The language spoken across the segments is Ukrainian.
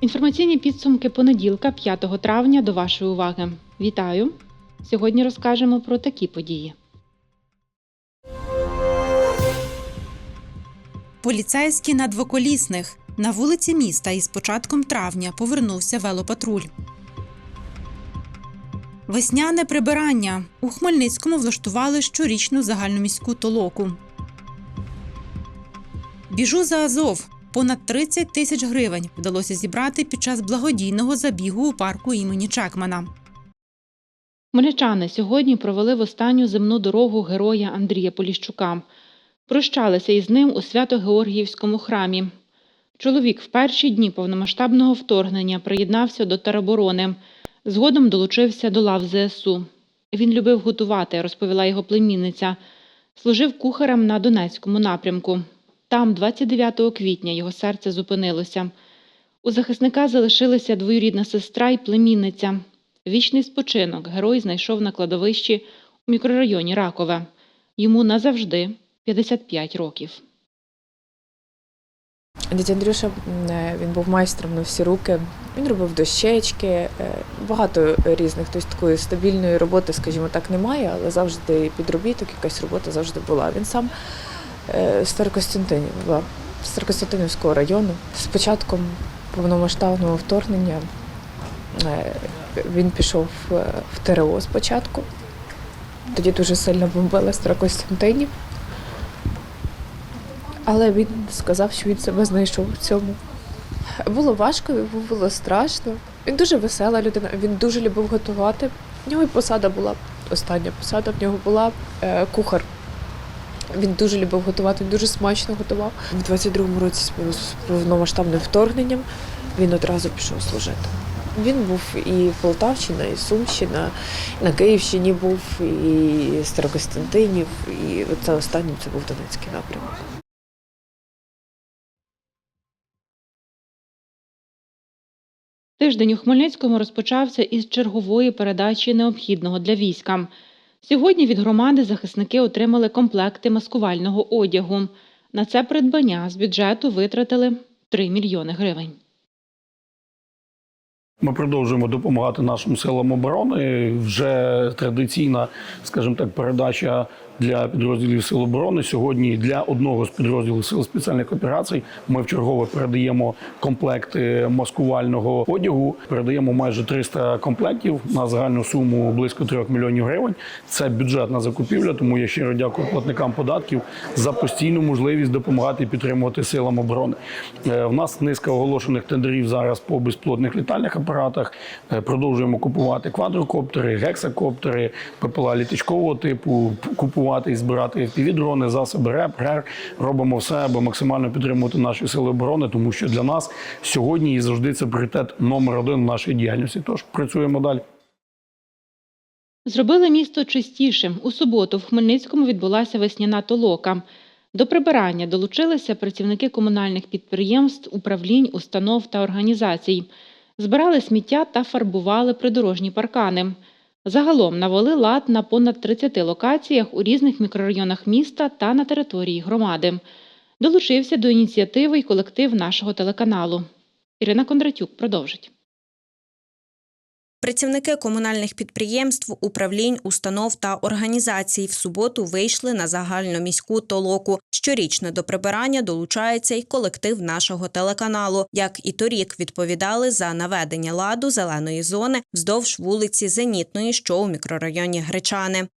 Інформаційні підсумки понеділка, 5 травня, до вашої уваги. Вітаю! Сьогодні розкажемо про такі події. Поліцейські на двоколісних. На вулиці міста із початком травня повернувся велопатруль. Весняне прибирання. У Хмельницькому влаштували щорічну загальноміську толоку. Біжу за Азов. Понад 30 тисяч гривень вдалося зібрати під час благодійного забігу у парку імені Чекмана. Хмельничани сьогодні провели в останню земну дорогу героя Андрія Поліщука. Прощалися із ним у Свято-Георгіївському храмі. Чоловік в перші дні повномасштабного вторгнення приєднався до тероборони. Згодом долучився до лав ЗСУ. Він любив готувати, розповіла його племінниця. Служив кухарем на Донецькому напрямку. Там, 29 квітня, його серце зупинилося. У захисника залишилися двоюрідна сестра і племінниця. Вічний спочинок герой знайшов на кладовищі у мікрорайоні Ракове. Йому назавжди 55 років. Дядя Андрюша е, він був майстром на всі руки. Він робив дощечки, е, багато різних. Тобто такої стабільної роботи, скажімо так, немає, але завжди підробіток, якась робота завжди була. Він сам е, з Старокостянтинівського району. З початком повномасштабного вторгнення він пішов в ТРО спочатку. Тоді дуже сильно бомбили Старокостянтинів. Але він сказав, що він себе знайшов в цьому. Було важко, було страшно. Він дуже весела людина, він дуже любив готувати. В нього і посада була, остання посада в нього була е, кухар. Він дуже любив готувати, він дуже смачно готував. У 22-му році з повномасштабним вторгненням він одразу пішов служити. Він був і Полтавщина, і Сумщина, і на Київщині був, і Старокостянтинів, і це останній це був Донецький напрямок. Тиждень у Хмельницькому розпочався із чергової передачі необхідного для війська. Сьогодні від громади захисники отримали комплекти маскувального одягу. На це придбання з бюджету витратили 3 мільйони гривень. Ми продовжуємо допомагати нашим силам оборони. Вже традиційна, скажімо так, передача для підрозділів Сил оборони. Сьогодні для одного з підрозділів сил спеціальних операцій ми вчергове передаємо комплекти маскувального одягу. Передаємо майже 300 комплектів на загальну суму близько 3 мільйонів гривень. Це бюджетна закупівля. Тому я щиро дякую платникам податків за постійну можливість допомагати і підтримувати силам оборони. Е, В нас низка оголошених тендерів зараз по безплотних літальних апаратах. Е, Продовжуємо купувати квадрокоптери, гексакоптери, ППЛА літачкового типу, купувати і збирати півдрони, засоби РЕП, РЕР. Робимо все, аби максимально підтримувати наші сили оборони, тому що для нас сьогодні і завжди це пріоритет номер один в нашій діяльності. Тож працюємо далі. Зробили місто чистішим. У суботу в Хмельницькому відбулася весняна толока. До прибирання долучилися працівники комунальних підприємств, управлінь, установ та організацій. Збирали сміття та фарбували придорожні паркани. Загалом навели лад на понад 30 локаціях у різних мікрорайонах міста та на території громади. Долучився до ініціативи й колектив нашого телеканалу. Ірина Кондратюк продовжить. Працівники комунальних підприємств, управлінь, установ та організацій в суботу вийшли на загальноміську толоку. Щорічно до прибирання долучається й колектив нашого телеканалу. Як і торік відповідали за наведення ладу зеленої зони вздовж вулиці Зенітної, що у мікрорайоні Гречани.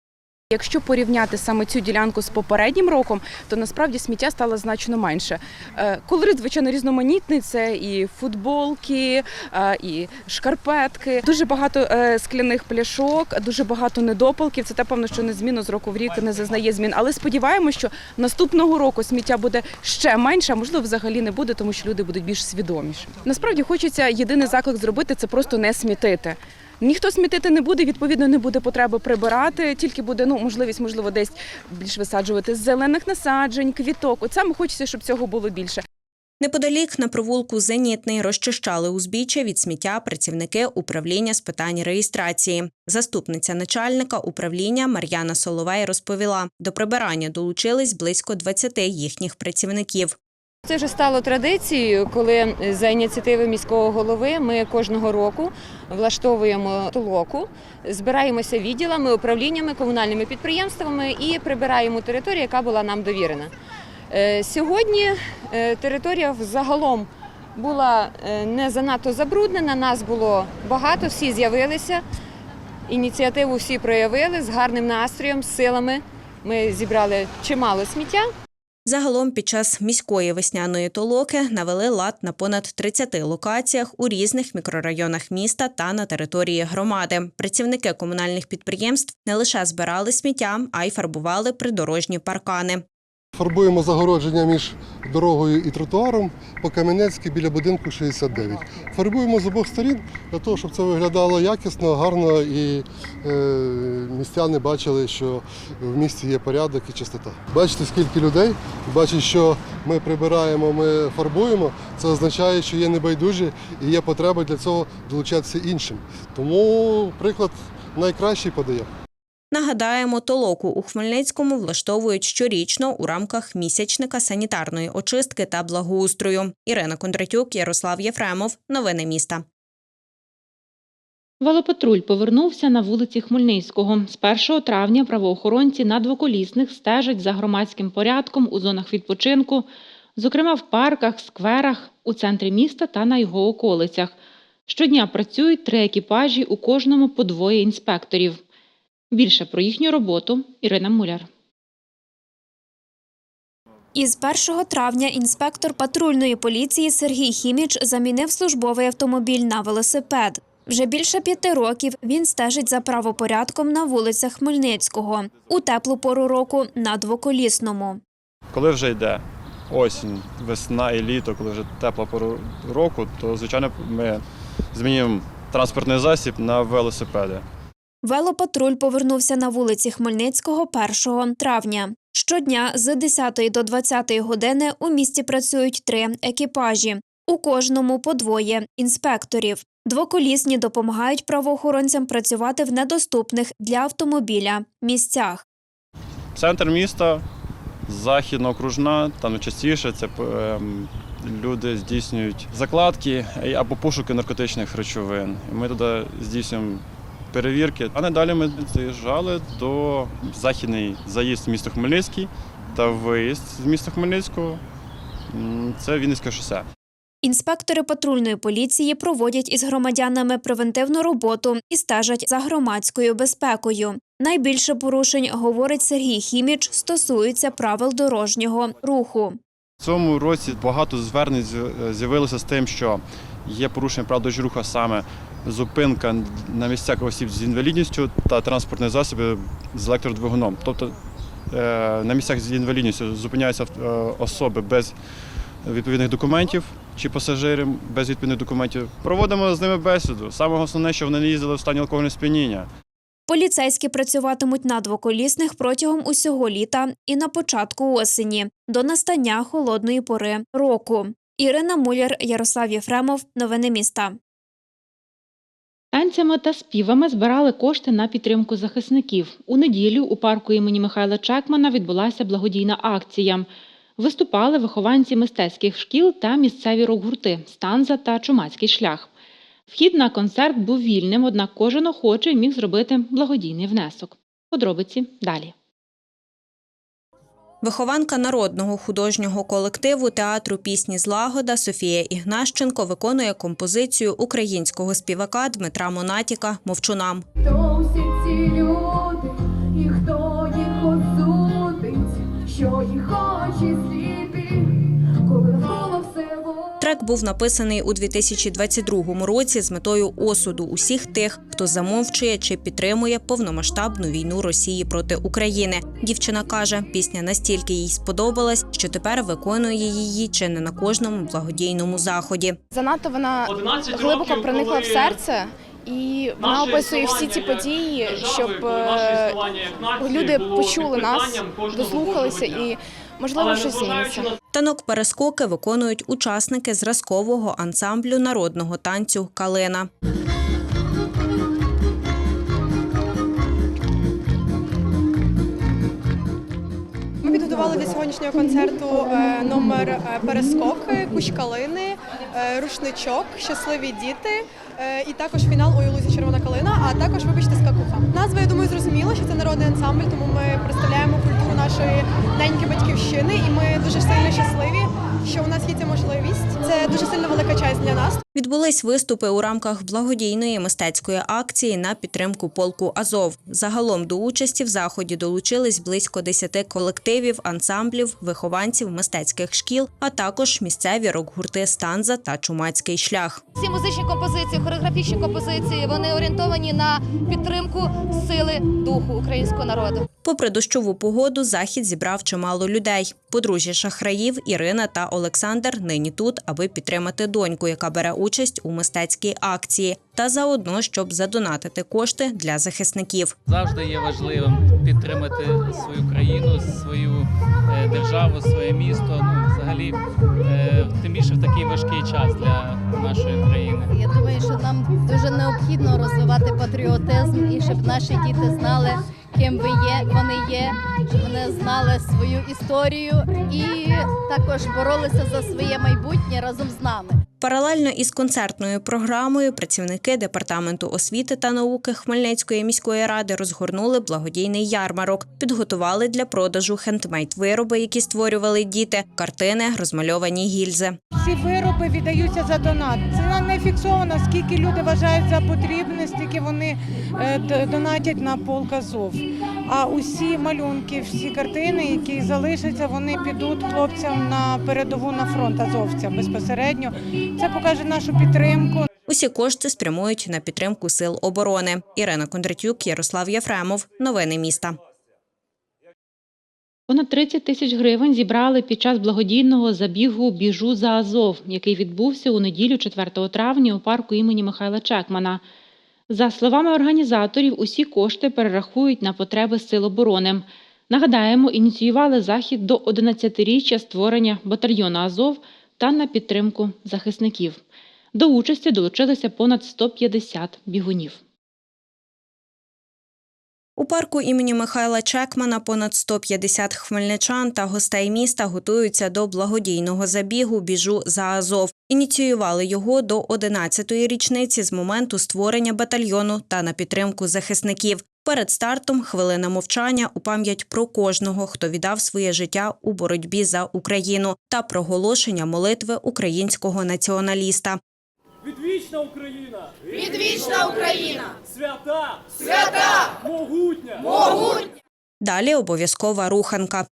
Якщо порівняти саме цю ділянку з попереднім роком, то насправді сміття стало значно менше. Е, Колорит, звичайно, різноманітний. Це і футболки, е, і шкарпетки. Дуже багато е, скляних пляшок, дуже багато недопалків. Це те, певно, що незмінно з року в рік не зазнає змін. Але сподіваємося, що наступного року сміття буде ще менше, а можливо, взагалі не буде, тому що люди будуть більш свідоміші. Насправді хочеться єдиний заклик зробити це просто не смітити. Ніхто смітити не буде, відповідно, не буде потреби прибирати, тільки буде ну можливість, можливо, десь більш висаджувати з зелених насаджень, квіток. От саме хочеться, щоб цього було більше. Неподалік на провулку Зенітний розчищали узбіччя від сміття працівники управління з питань реєстрації. Заступниця начальника управління Мар'яна Соловей розповіла, до прибирання долучились близько 20 їхніх працівників. Це вже стало традицією, коли за ініціативи міського голови ми кожного року влаштовуємо толоку, збираємося відділами, управліннями, комунальними підприємствами і прибираємо територію, яка була нам довірена. Е, Сьогодні е, територія загалом була е, не занадто забруднена, нас було багато, всі з'явилися. Ініціативу всі проявили з гарним настроєм, з силами. Ми зібрали чимало сміття. Загалом під час міської весняної толоки навели лад на понад 30 локаціях у різних мікрорайонах міста та на території громади. Працівники комунальних підприємств не лише збирали сміття, а й фарбували придорожні паркани. Фарбуємо загородження між дорогою і тротуаром по Кам'янецькій біля будинку 69. Фарбуємо з обох сторін для того, щоб це виглядало якісно, гарно і е, містяни бачили, що в місті є порядок і чистота. Бачите, скільки людей, бачать, що ми прибираємо, ми фарбуємо. Це означає, що є небайдужі і є потреба для цього долучатися іншим. Тому приклад найкращий подає. Нагадаємо, толоку у Хмельницькому влаштовують щорічно у рамках місячника санітарної очистки та благоустрою. Ірина Кондратюк, Ярослав Єфремов. Новини міста. Велопатруль повернувся на вулиці Хмельницького. З 1 травня правоохоронці на двоколісних стежать за громадським порядком у зонах відпочинку, зокрема в парках, скверах, у центрі міста та на його околицях. Щодня працюють три екіпажі, у кожному по двоє інспекторів. Більше про їхню роботу Ірина Муляр. Із 1 травня інспектор патрульної поліції Сергій Хіміч замінив службовий автомобіль на велосипед. Вже більше п'яти років він стежить за правопорядком на вулицях Хмельницького у теплу пору року на двоколісному. Коли вже йде осінь, весна і літо, коли вже тепла пора року, то звичайно ми змінюємо транспортний засіб на велосипеди. Велопатруль повернувся на вулиці Хмельницького 1 травня. Щодня з 10 до 20 години у місті працюють три екіпажі. У кожному по двоє інспекторів. Двоколісні допомагають правоохоронцям працювати в недоступних для автомобіля місцях. Центр міста, західна окружна, там частіше це ем, люди здійснюють закладки або пошуки наркотичних речовин. Ми туди здійснюємо перевірки. А надалі ми заїжджали до західний заїзд в місто Хмельницький та виїзд з міста Хмельницького. Це Вінницьке шосе. Інспектори патрульної поліції проводять із громадянами превентивну роботу і стежать за громадською безпекою. Найбільше порушень, говорить Сергій Хіміч, стосується правил дорожнього руху. В цьому році багато звернень з'явилося з тим, що є порушення прав дорожнього руху, саме зупинка на місцях осіб з інвалідністю та транспортні засоби з електродвигуном. Тобто е, на місцях з інвалідністю зупиняються е, особи без відповідних документів чи пасажири без відповідних документів. Проводимо з ними бесіду. Саме основне, що вони не їздили в стані алкогольного сп'яніння. Поліцейські працюватимуть на двоколісних протягом усього літа і на початку осені до настання холодної пори року. Ірина Муляр, Ярослав Єфремов. Новини міста. Танцями та співами збирали кошти на підтримку захисників. У неділю у парку імені Михайла Чекмана відбулася благодійна акція. Виступали вихованці мистецьких шкіл та місцеві рок-гурти Станза та Чумацький шлях. Вхід на концерт був вільним, однак кожен охочий міг зробити благодійний внесок. Подробиці далі. Вихованка народного художнього колективу театру пісні Злагода Софія Ігнащенко виконує композицію українського співака Дмитра Монатіка Мовчунам. Був написаний у 2022 році з метою осуду усіх тих, хто замовчує чи підтримує повномасштабну війну Росії проти України. Дівчина каже, пісня настільки їй сподобалась, що тепер виконує її чи не на кожному благодійному заході. Занадто вона глибоко проникла в серце, і вона описує всі ці події, щоб е, люди почули нас, дослухалися і можливо, щось зміниться. Танок перескоки виконують учасники зразкового ансамблю народного танцю Калина. Ми підготували для сьогоднішнього концерту е, номер е, перескок, кущ калини, е, рушничок, щасливі діти. І також фінал «Ой, у лузі червона калина, а також, вибачте, скакуха. Назва, я думаю, зрозуміло, що це народний ансамбль, тому ми представляємо нашої неньки батьківщини, і ми дуже сильно щасливі, що у нас є ця можливість. Це дуже сильно велика честь для нас. Відбулись виступи у рамках благодійної мистецької акції на підтримку полку Азов. Загалом до участі в заході долучились близько 10 колективів, ансамблів, вихованців мистецьких шкіл, а також місцеві рок-гурти Станза та Чумацький шлях. Ці музичні композиції, хореографічні композиції, вони орієнтовані на підтримку сили духу українського народу. Попри дощову погоду, захід зібрав чимало людей. Подружжя шахраїв Ірина та Олександр нині тут, аби підтримати доньку, яка бере участь у мистецькій акції, та заодно, щоб задонатити кошти для захисників. завжди є важливим підтримати свою країну, свою е, державу, своє місто. Ну, взагалі, е, тим більше в такий важкий час для нашої країни. Я думаю, що нам дуже необхідно розвивати патріотизм і щоб наші діти знали, ким ви є, вони є, щоб вони знали свою історію і також боролися за своє майбутнє разом з нами. Паралельно із концертною програмою працівники департаменту освіти та науки Хмельницької міської ради розгорнули благодійний ярмарок, підготували для продажу хендмейд вироби, які створювали діти, картини, розмальовані гільзи. Ці вироби віддаються за донат. Ціна не фіксована, скільки люди вважають за потрібне, стільки вони е, донатять на полк Азов. А усі малюнки, всі картини, які залишаться, вони підуть хлопцям на передову на фронт азовцям безпосередньо. Це покаже нашу підтримку. Усі кошти спрямують на підтримку сил оборони. Ірина Кондратюк, Ярослав Єфремов. Новини міста. Понад 30 тисяч гривень зібрали під час благодійного забігу Біжу за Азов, який відбувся у неділю 4 травня у парку імені Михайла Чекмана. За словами організаторів, усі кошти перерахують на потреби Сил оборони. Нагадаємо, ініціювали захід до 11-річчя створення батальйону Азов та на підтримку захисників. До участі долучилися понад 150 бігунів. У парку імені Михайла Чекмана понад 150 хмельничан та гостей міста готуються до благодійного забігу Біжу за Азов. Ініціювали його до 11-ї річниці з моменту створення батальйону та на підтримку захисників. Перед стартом хвилина мовчання у пам'ять про кожного, хто віддав своє життя у боротьбі за Україну та проголошення молитви українського націоналіста. Відвічна Україна! Відвічна Україна! Свята! Свята! Могутня! Могутня! Далі обов'язкова руханка.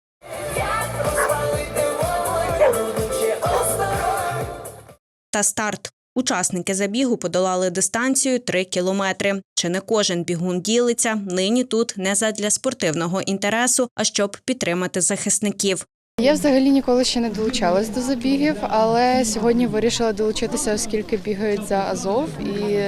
Та старт. Учасники забігу подолали дистанцію 3 кілометри. Чи не кожен бігун ділиться? Нині тут не задля спортивного інтересу, а щоб підтримати захисників. Я взагалі ніколи ще не долучалась до забігів, але сьогодні вирішила долучитися, оскільки бігають за Азов. І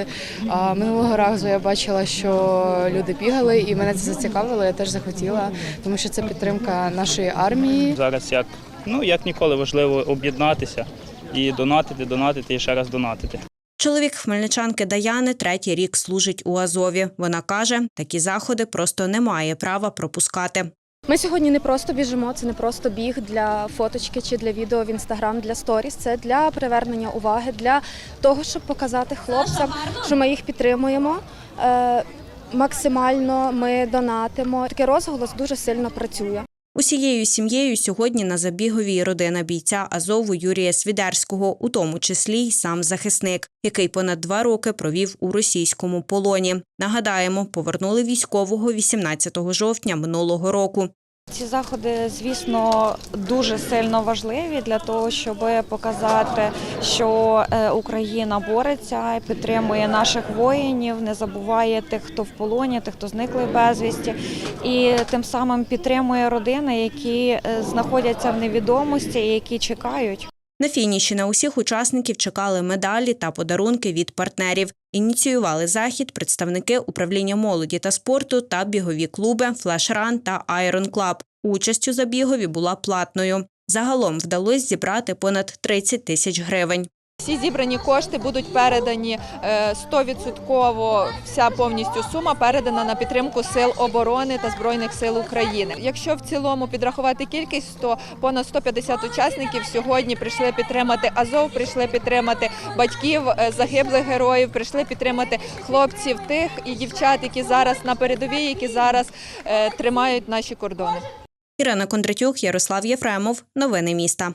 а, минулого разу я бачила, що люди бігали, і мене це зацікавило. Я теж захотіла, тому що це підтримка нашої армії. Зараз як, ну, як ніколи важливо об'єднатися і донатити, донатити і ще раз донатити. Чоловік хмельничанки Даяни третій рік служить у Азові. Вона каже, такі заходи просто немає права пропускати. Ми сьогодні не просто біжимо, це не просто біг для фоточки чи для відео в інстаграм, для сторіс. Це для привернення уваги, для того, щоб показати хлопцям, що ми їх підтримуємо. Е, Максимально ми донатимо. Такий розголос дуже сильно працює. Усією сім'єю сьогодні на забіговій родина бійця Азову Юрія Свідерського, у тому числі й сам захисник, який понад два роки провів у російському полоні. Нагадаємо, повернули військового 18 жовтня минулого року. Ці заходи, звісно, дуже сильно важливі для того, щоб показати, що е, Україна бореться, підтримує наших воїнів, не забуває тих, хто в полоні, тих, хто зникли безвісті, і тим самим підтримує родини, які е, знаходяться в невідомості і які чекають. На фініші на усіх учасників чекали медалі та подарунки від партнерів. Ініціювали захід представники управління молоді та спорту та бігові клуби Флешран та Айрон Клаб. Участь у забігові була платною. Загалом вдалося зібрати понад 30 тисяч гривень. Всі зібрані кошти будуть передані е, 100%, вся повністю сума передана на підтримку сил оборони та збройних сил України. Якщо в цілому підрахувати кількість, то понад 150 учасників сьогодні прийшли підтримати Азов, прийшли підтримати батьків е, загиблих героїв, прийшли підтримати хлопців тих і дівчат, які зараз на передовій, які зараз е, тримають наші кордони. Ірина Кондратюк, Ярослав Єфремов. Новини міста.